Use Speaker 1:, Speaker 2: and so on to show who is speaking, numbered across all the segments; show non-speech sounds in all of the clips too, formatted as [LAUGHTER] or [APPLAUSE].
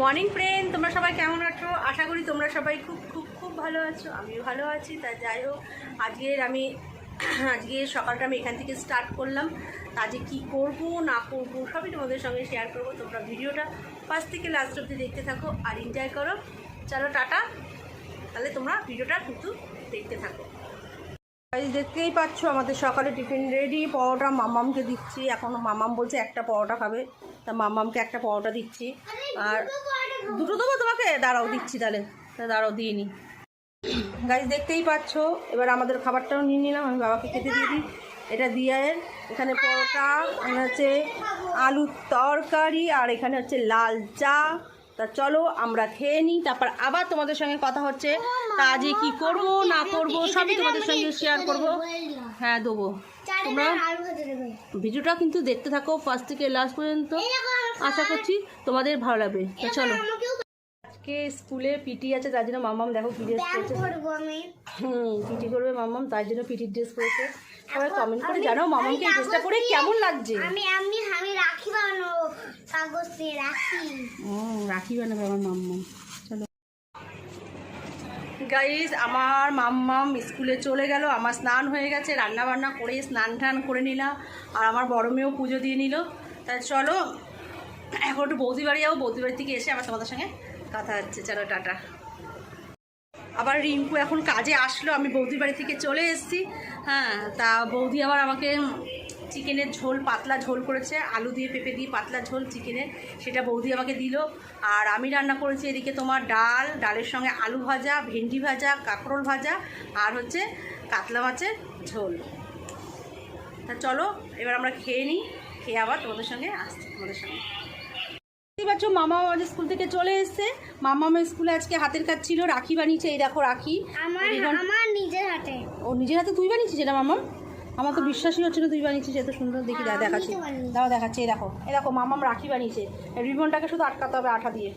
Speaker 1: Morning friend তোমরা সবাই কেমন আছো? আশা করি তোমরা সবাই খুব খুব খুব ভালো আছো। আমিও ভালো আছি। তা যাই হোক, আজকের আমি আজকে সকালটা আমি এখান থেকে স্টার্ট করলাম। আজকে কি করব, না করব, সবই তোমাদের সঙ্গে শেয়ার করব। তোমরা ভিডিওটা ফার্স্ট থেকে লাস্ট অব্দি দেখতে থাকো আর এনজয় করো। চলো, টাটা। তাহলে তোমরা ভিডিওটা কিন্তু দেখতে থাকো। এই দেখতেই পাচ্ছ, আমাদের সকালে টিফিন রেডি পরোটা মামামকে দিচ্ছি। এখন মামাম বলছে একটা পরোটা খাবে। তা মামামকে একটা পরোটা দিচ্ছি। আর দুটো দেবো তোমাকে? দাঁড়াও, দিচ্ছি তাহলে। তা দাঁড়াও, দিয়ে নি। গাছ দেখতেই পাচ্ছ, এবার আমাদের খাবারটাও নিয়ে নিলাম। আমি বাবাকে খেতে দিয়ে দিই। এটা দিয়ায়ের। এখানে পরোটা, এখানে হচ্ছে আলুর তরকারি, আর এখানে হচ্ছে লাল চা। তা চলো আমরা খেয়ে নিই তারপর আবার তোমাদের সঙ্গে কথা হচ্ছে। তা আজকে কি করব না করব সবই তোমাদের সঙ্গে শেয়ার করব। হ্যাঁ দেবো। তোমরা ভিডিওটা কিন্তু দেখতে থাকো ফার্স্ট থেকে লাস্ট পর্যন্ত। আশা করছি তোমাদের ভালো লাগবে। তো চলো। আজকে স্কুলে পিটি আছে তার জন্য মামাম দেখো কি ড্রেস পরেছে। হুম পিটি করবে মামাম তার জন্য পিটির ড্রেস পরেছে। সবাই কমেন্ট করে জানাও মামামকে এই ড্রেসটা পরে কেমন লাগছে?
Speaker 2: আমি আমি আমি রাখি বানাবো কাগজ দিয়ে রাখি।
Speaker 1: ও রাখি বানাবে আমার মাম্মাম চলো। গাইস আমার মাম্মাম স্কুলে চলে গেল আমার স্নান হয়ে গেছে রান্না বান্না করে স্নান টান করে নিলাম আর আমার বড় মেয়েও পুজো দিয়ে নিল। তাই চলো এখন একটু বৌদি বাড়ি যাব বৌদি বাড়ি থেকে এসে আমার তোমাদের সঙ্গে কথা হচ্ছে। চলো টাটা। আবার রিঙ্কু এখন কাজে আসলো, আমি বৌদির বাড়ি থেকে চলে এসেছি। হ্যাঁ তা বৌদি আবার আমাকে চিকেনের ঝোল, পাতলা ঝোল করেছে, আলু দিয়ে পেঁপে দিয়ে পাতলা ঝোল চিকেনের, সেটা বৌদি আমাকে দিল। আর আমি রান্না করেছি এদিকে তোমার ডাল, ডালের সঙ্গে আলু ভাজা, ভেন্ডি ভাজা, কাঁকরোল ভাজা, আর হচ্ছে কাতলা মাছের ঝোল। তা চলো, এবার আমরা খেয়ে নিই, খেয়ে আবার তোমাদের সঙ্গে আসছি, তোমাদের সঙ্গে। দেখতে পাচ্ছ মামা আমাদের স্কুল থেকে চলে এসছে। মামা আমার স্কুলে আজকে হাতের কাজ ছিল রাখি বানিয়েছে এই দেখো রাখি।
Speaker 2: আমার আমার নিজের হাতে।
Speaker 1: ও নিজের হাতে তুই বানিয়েছিস এটা মামা? আমার তো বিশ্বাসই হচ্ছে না তুই বানিয়েছিস এত সুন্দর দেখি
Speaker 2: হ্যাঁ,
Speaker 1: দা দেখাচ্ছি। দাও দেখাচ্ছি এই দেখো এই দেখো মামাম রাখি বানিয়েছে। রিবনটাকে শুধু আটকাতে হবে আঠা দিয়ে।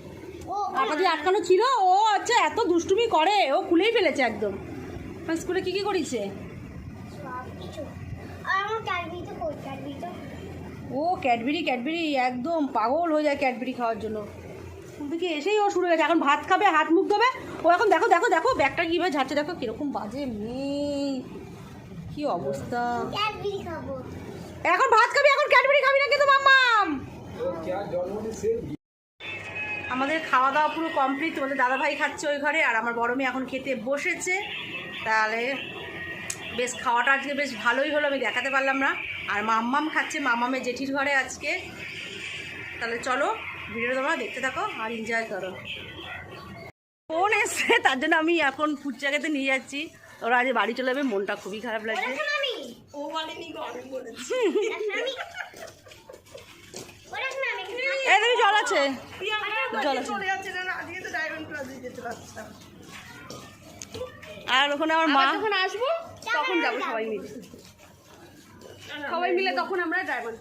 Speaker 2: ও
Speaker 1: আঠা দিয়ে আটকানো ছিল? ও আচ্ছা এত দুষ্টুমি করে ও খুলেই ফেলেছে একদম। স্কুলে কি কি করেছে
Speaker 2: সব কিছু আর আমার ক্যাডবিতে কই ক্যাডবিতে
Speaker 1: ও ক্যাডবেরি ক্যাডবেরি একদম পাগল হয়ে যায় ক্যাডবেরি খাওয়ার জন্য। থেকে এসেই ও শুরু হয়ে গেছে। এখন ভাত খাবে হাত মুখ ধোবে। ও এখন দেখো দেখো দেখো ব্যাগটা কীভাবে ঝাড়ছে দেখো কীরকম বাজে মেয়ে। কি অবস্থা। এখন ভাত খাবি এখন ক্যাডবেরি খাবি না কিন্তু মাম্মাম? আমাদের খাওয়া দাওয়া পুরো কমপ্লিট তোমাদের দাদাভাই খাচ্ছে ওই ঘরে আর আমার বড় মেয়ে এখন খেতে বসেছে। তাহলে বেশ খাওয়াটা আজকে বেশ ভালোই হলো আমি দেখাতে পারলাম না। আর মাম্মাম খাচ্ছে মাম্মামের জেঠির ঘরে আজকে। তাহলে চলো ভিডিও তোমরা দেখতে থাকো আর এনজয় করো। ফোন এসছে তার জন্য আমি এখন ফুচকাকে নিয়ে যাচ্ছি। ওরা আজ বাড়ি চলে যাবে মনটা খুবই খারাপ লাগছে। ও বলেনি বলেছি। এই দেখি জল আছে। জল আছে। আর ওখানে আমার মা।
Speaker 3: যখন আসব
Speaker 1: তখন যাব সবাই মিলে।
Speaker 3: সবাই মিলে তখন আমরা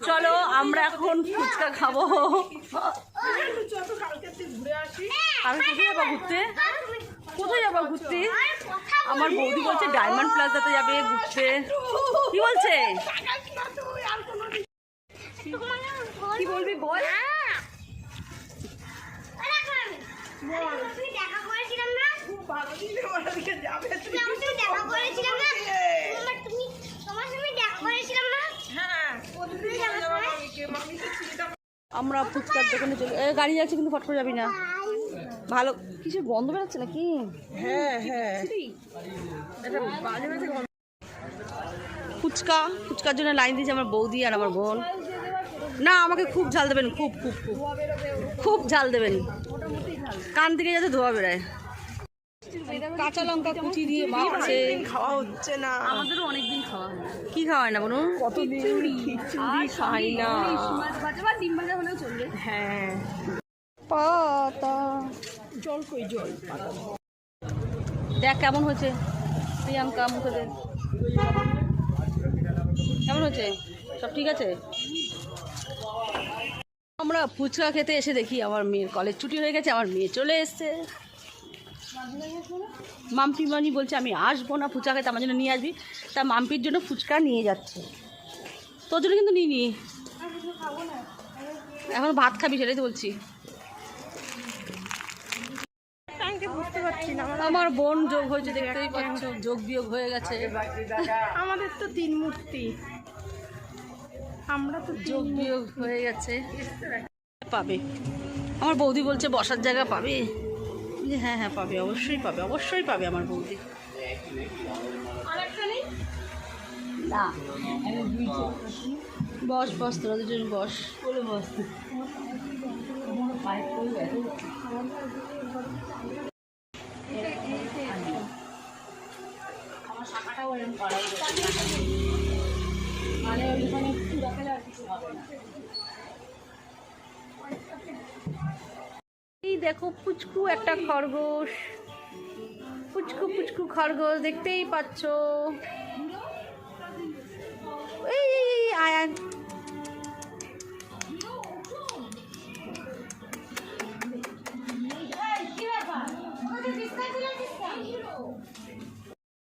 Speaker 1: চলো আমরা এখন ফুচকা খাব। আমি কোথায় যাব ঘুরতে? কোথায় যাব ঘুরতে? আমার বৌদি বলছে ডায়মন্ড প্লাজাতে যাবে ঘুরতে। কি বলছে? কি বলবি বল?
Speaker 2: তুমি দেখা করেছিলাম না? তুমি আমার সঙ্গে দেখা করেছিলাম না তোমার তুমি তোমার সঙ্গে দেখা করেছিলাম না
Speaker 1: আমরা ফুচকার দোকানে চলে এ, গাড়ি যাচ্ছে কিন্তু ফট করে যাবি না। ভালো কিছু গন্ধ বেরোচ্ছে নাকি? হ্যাঁ হ্যাঁ। ফুচকা ফুচকার জন্য লাইন দিয়েছে আমার বৌদি আর আমার বোন। না আমাকে খুব ঝাল দেবেন খুব খুব খুব। খুব ঝাল দেবেন। কান থেকে যাতে ধোয়া বেড়ায় কাঁচা লঙ্কা কুচি দিয়ে মাখছে
Speaker 3: খাওয়া হচ্ছে না।
Speaker 1: আমাদেরও অনেকদিন খাওয়া হয় কি খাওয়ায় না বলুন?
Speaker 3: কতদিন খিচুড়ি। খাই না।
Speaker 1: মাছ ভাজা বা ডিম ভাজা হলেও চলবে।
Speaker 3: হ্যাঁ।
Speaker 1: পাতা।
Speaker 3: জল কই জল?
Speaker 1: দেখ কেমন হয়েছে প্রিয়াঙ্কা মুখে কেমন হয়েছে সব ঠিক আছে? আমরা ফুচকা খেতে এসে দেখি আমার মেয়ের কলেজ ছুটি হয়ে গেছে আমার মেয়ে চলে এসছে। মাম্পি মানি বলছে আমি আসব না ফুচকা খেতে আমার জন্য নিয়ে আসবি। তা মাম্পির জন্য ফুচকা নিয়ে যাচ্ছে। তোর জন্য কিন্তু নিয়ে নি এখন ভাত খাবি সেটাই তো বলছি।
Speaker 3: আমার
Speaker 1: বোন যোগ হয়েছে দেখতেই পাচ্ছ যোগ বিয়োগ হয়ে গেছে।
Speaker 3: আমাদের তো তিন মূর্তি। আমরা তো
Speaker 1: যোগ বিয়োগ হয়ে গেছে। পাবে। আমার বৌদি বলছে বসার জায়গা পাবে? হ্যাঁ হ্যাঁ পাবে অবশ্যই পাবে অবশ্যই পাবে আমার বৌদি। না বস বস তোরা দুজন বস। বলে মানে ওইখানে একটু রাখালে আর কিছু হবে না। দেখো পুচকু একটা খরগোশ। পুচকু পুচকু খরগোশ দেখতেই পাচ্ছ। এই।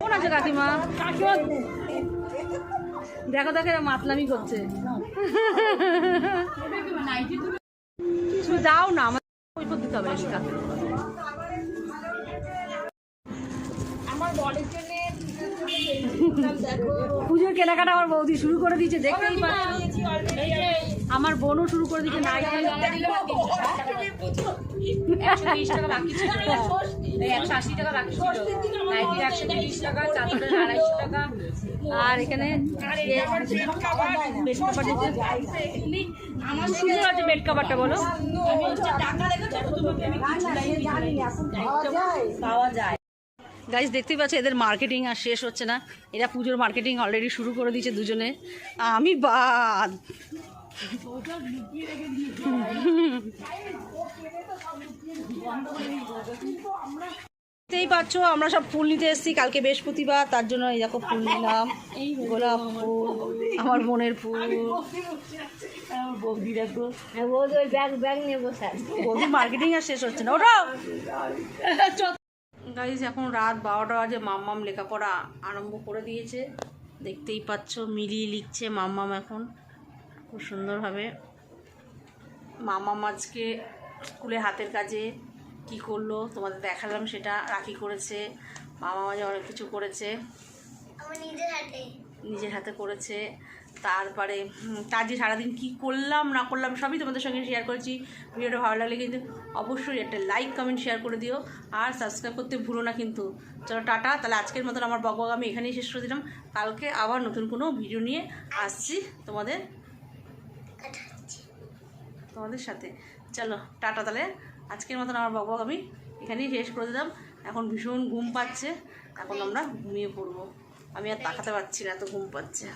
Speaker 1: কেমন আছে কাকিমা? কাকিমা দেখো দেখো এরা মাতলামি করছে। [LAUGHS] দাও না হবে পুজোর কেনাকাটা আমার বৌদি শুরু করে দিয়েছে দেখতেই পাচ্ছি। আমার বোনও শুরু করে দিয়েছে নাই আর এখানে বেড কাভার সুন্দর আছে বেড কাভারটা বলো? গাইজ দেখতেই পাচ্ছ এদের মার্কেটিং আর শেষ হচ্ছে না। এরা পুজোর মার্কেটিং অলরেডি শুরু করে দিয়েছে দুজনে। আমি বাদ। দেখতেই পাচ্ছ আমরা সব ফুল নিতে এসেছি। কালকে বৃহস্পতিবার তার জন্য এই দেখো ফুল নিলাম। গোলাপ ফুল আমার বোনের ফুল। বৌদি দেখো।
Speaker 2: ব্যাগ ব্যাগ নিয়ে বসে
Speaker 1: বৌদি মার্কেটিং আর শেষ হচ্ছে না। ওটা গাইজ এখন রাত বারোটা বাজে মাম্মাম লেখাপড়া আরম্ভ করে দিয়েছে। দেখতেই পাচ্ছ মিলিয়ে লিখছে মাম্মাম এখন। খুব সুন্দরভাবে মামা আজকে স্কুলে হাতের কাজে কি করল তোমাদের দেখালাম সেটা রাখি করেছে মামা মাঝে অনেক কিছু করেছে।
Speaker 2: নিজের হাতে।
Speaker 1: নিজের হাতে করেছে। তারপরে হুম, কাজে সারাদিন কি করলাম না করলাম সবই তোমাদের সঙ্গে শেয়ার করেছি। ভিডিওটা ভালো লাগলে কিন্তু অবশ্যই একটা লাইক কমেন্ট শেয়ার করে দিও। আর সাবস্ক্রাইব করতে ভুলো না কিন্তু। চলো টাটা। তাহলে আজকের মতন আমার বকবক আমি এখানেই শেষ করে দিলাম। কালকে আবার নতুন কোনো ভিডিও নিয়ে আসছি তোমাদের তোমাদের সাথে। চলো, টাটা তাহলে। আজকের মতন আমার বকবক আমি এখানেই শেষ করে দিলাম। এখন ভীষণ ঘুম পাচ্ছে। এখন আমরা ঘুমিয়ে পড়ব। আমি আর তাকাতে পারছি না, এত ঘুম পাচ্ছে।